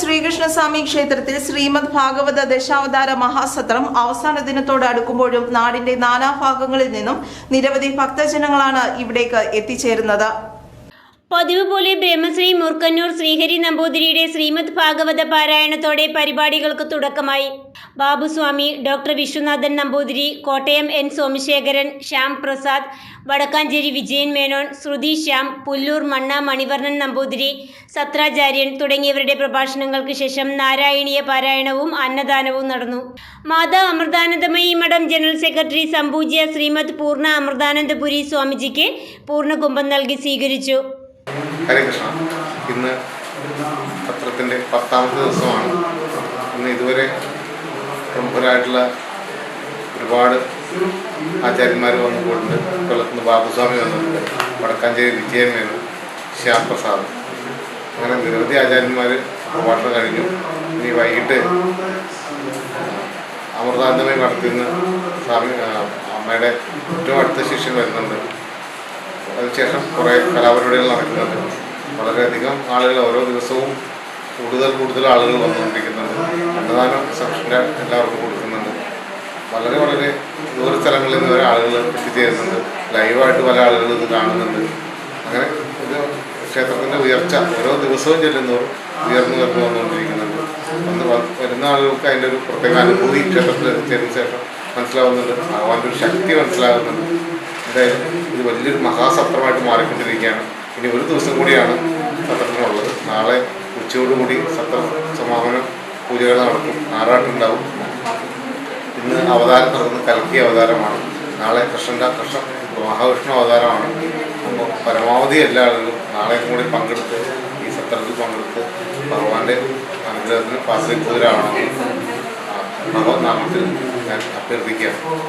ശ്രീകൃഷ്ണസ്വാമി ക്ഷേത്രത്തിൽ ശ്രീമദ് ഭാഗവത ദശാവതാര മഹാസത്രം അവസാന ദിനത്തോട് അടുക്കുമ്പോഴും നാടിന്റെ നാനാഭാഗങ്ങളിൽ നിന്നും നിരവധി ഭക്തജനങ്ങളാണ് ഇവിടേക്ക് എത്തിച്ചേരുന്നത്. പതിവ് പോലെ ബ്രഹ്മശ്രീ മുർക്കന്നൂർ ശ്രീഹരി നമ്പൂതിരിയുടെ ശ്രീമദ് ഭാഗവത പാരായണത്തോടെ പരിപാടികൾക്ക് തുടക്കമായി. ബാബുസ്വാമി ഡോക്ടർ വിശ്വനാഥൻ നമ്പൂതിരി കോട്ടയം എൻ സോമശേഖരൻ ശ്യാം പ്രസാദ് വടക്കാഞ്ചേരി വിജയൻ മേനോൻ ശ്രുതി ശ്യാം പുല്ലൂർ മണ്ണ മണിവർണൻ നമ്പൂതിരി സത്രാചാര്യൻ തുടങ്ങിയവരുടെ പ്രഭാഷണങ്ങൾക്ക് ശേഷം നാരായണീയ പാരായണവും അന്നദാനവും നടന്നു. മാതാ അമൃതാനന്ദമയി മഠം ജനറൽ സെക്രട്ടറി സംപൂജ്യ ശ്രീമദ് പൂർണ അമൃതാനന്ദപുരി സ്വാമിജിക്ക് പൂർണകുംഭം നൽകി സ്വീകരിച്ചു. ഹരേ കൃഷ്ണ ഇന്ന് പത്രത്തിന്റെ പത്താമത്തെ ദിവസമാണ്. ഇന്ന് ഇതുവരെ പ്രമുഖരായിട്ടുള്ള ഒരുപാട് ആചാര്യന്മാർ വന്നു പോയിട്ടുണ്ട് കൊല്ലത്തുനിന്ന് ബാബുസ്വാമി വന്നിട്ടുണ്ട്. വടക്കാഞ്ചേരി വിജയൻ മേനു ശ്യാംപ്രസാദ്. അങ്ങനെ നിരവധി ആചാര്യന്മാർ പ്രഭാഷണം കഴിഞ്ഞു. ഇനി വൈകിട്ട് അമൃതാനന്ദമയ മഠത്തിൽ നിന്ന് സ്വാമി അമ്മയുടെ ഏറ്റവും അടുത്ത ശിഷ്യൻ വരുന്നുണ്ട്. അതിനുശേഷം കുറേ കലാപരിപാടികൾ നടക്കുന്നുണ്ട്. വളരെയധികം ആളുകൾ ഓരോ ദിവസവും കൂടുതൽ കൂടുതൽ ആളുകൾ വന്നുകൊണ്ടിരിക്കുന്നുണ്ട്. അന്നദാനം സബ്സ്ക്രൈബ് എല്ലാവർക്കും കൊടുക്കുന്നുണ്ട്. വളരെ വളരെ ദൂര സ്ഥലങ്ങളിൽ നിന്ന് വരെ ആളുകൾ എത്തിച്ചേരുന്നുണ്ട്. ലൈവായിട്ട് പല ആളുകളും ഇത് കാണുന്നുണ്ട്. അങ്ങനെ ഇത് ക്ഷേത്രത്തിന്റെ ഉയർച്ച ഓരോ ദിവസവും ചെല്ലുന്നവർ ഉയർന്നു ഉയർന്നു വന്നുകൊണ്ടിരിക്കുന്നുണ്ട്. വന്ന് വരുന്ന ആളുകൾക്ക് അതിന്റെ ഒരു പ്രത്യേക അനുഭൂതി ക്ഷേത്രത്തിൽ എത്തിച്ചതിന് ശേഷം മനസ്സിലാവുന്നുണ്ട്. ഭഗവാന്റെ ഒരു ശക്തി മനസ്സിലാകുന്നുണ്ട്. എന്തായാലും ഇത് വലിയൊരു മഹാസത്രമായിട്ട് മാറിക്കൊണ്ടിരിക്കുകയാണ്. ഇനി ഒരു ദിവസം കൂടിയാണ് സത്രത്തിനുള്ളത് നാളെ ഉച്ചയോടുകൂടി സത്ര സമാപന പൂജകൾ നടക്കും. ആറാട്ടുണ്ടാവും. ഇന്ന് അവതാരം നടക്കുന്ന കൽക്കി അവതാരമാണ്. നാളെ കൃഷ്ണന്റെ കൃഷ്ണ മഹാവിഷ്ണു അവതാരമാണ്. അപ്പോൾ പരമാവധി എല്ലാ ആളുകളും നാളെ കൂടി പങ്കെടുത്ത് ഈ സത്രത്തിൽ പങ്കെടുത്ത് ഭഗവാന്റെ അനുഗ്രഹത്തിന് പാത്രക്കൂതരാവണമെന്ന് ഭഗവത് നാമത്തിൽ ഞാൻ അഭ്യർത്ഥിക്കുകയാണ്.